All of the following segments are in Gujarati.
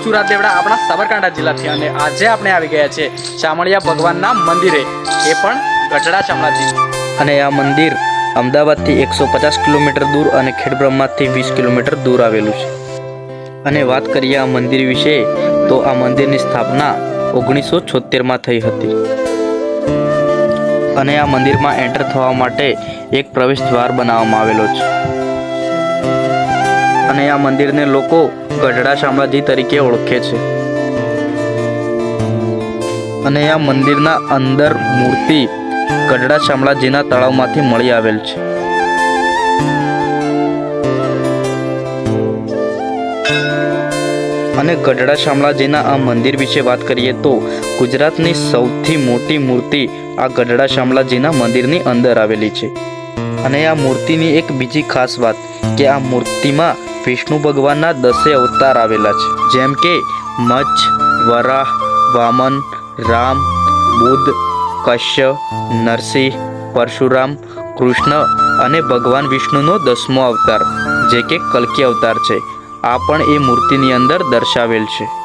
હું છું રાજદેવડા આપણા સાબરકાંઠા જિલ્લાથી અને આજે આપણે આવી ગયા છે શામળિયા ભગવાનના મંદિરે. એ પણ ગઢડા શામળાજી અને આ મંદિર અમદાવાદથી એકસો પચાસ કિલોમીટર દૂર અને ખેડબ્રહ્માથી વીસ કિલોમીટર દૂર આવેલું છે. અને વાત કરીએ આ મંદિર વિશે, તો આ મંદિરની સ્થાપના ઓગણીસો છોતેરમાં થઈ હતી. અને આ મંદિરમાં એન્ટર થવા માટે એક પ્રવેશ દ્વાર બનાવવામાં આવેલો છે. અને આ મંદિરને લોકો ગઢડા શામળાજી તરીકે ઓળખે છે. અને આ મંદિરના અંદર મૂર્તિ ગઢડા શામળાજીના તળાવમાંથી મળી આવેલ છે. અને ગઢડા શામળાજીના આ મંદિર વિશે વાત કરીએ તો ગુજરાતની સૌથી મોટી મૂર્તિ આ ગઢડા શામળાજીના મંદિરની અંદર આવેલી છે. અને આ મૂર્તિની એક બીજી ખાસ વાત કે આ મૂર્તિમાં વિષ્ણુ ભગવાનના દસે અવતાર આવેલા છે. જેમ કે મચ્છ, વરાહ, વામન, રામ બુદ્ધ કશ્ય, નરસિંહ, પરશુરામ, કૃષ્ણ અને ભગવાન વિષ્ણુનો દસમો અવતાર, જે કે કલ્કી અવતાર છે. આ પણ એ મૂર્તિની અંદર દર્શાવેલ છે.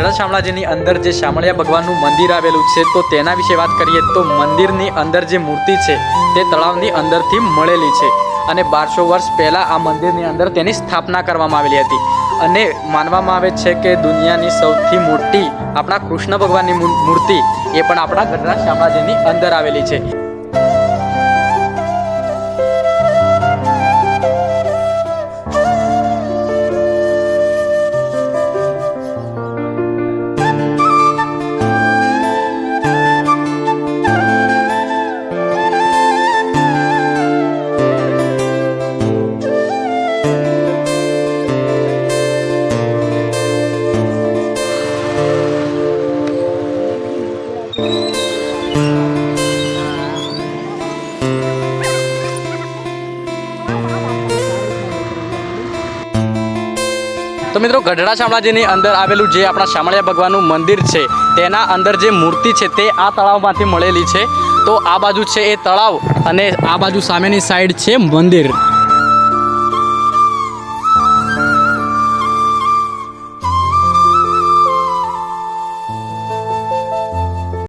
ગઢડા શામળાજીની અંદર જે શામળિયા ભગવાનનું મંદિર આવેલું છે, તો તેના વિશે વાત કરીએ તો મંદિરની અંદર જે મૂર્તિ છે, તે તળાવની અંદરથી મળેલી છે અને બારસો વર્ષ પહેલાં આ મંદિરની અંદર તેની સ્થાપના કરવામાં આવેલી હતી. અને માનવામાં આવે છે કે દુનિયાની સૌથી મોટી આપણા કૃષ્ણ ભગવાનની મૂર્તિ એ પણ આપણા ગઢડા શામળાજીની અંદર આવેલી છે. તો મિત્રો ગઢડા શામળાજીની અંદર આવેલું જે આપણા શામળિયા ભગવાનનું મંદિર છે, તેના અંદર જે મૂર્તિ છે તે આ તળાવમાંથી મળેલી છે. તો આ બાજુ છે એ તળાવ અને આ બાજુ સામેની સાઈડ છે મંદિર.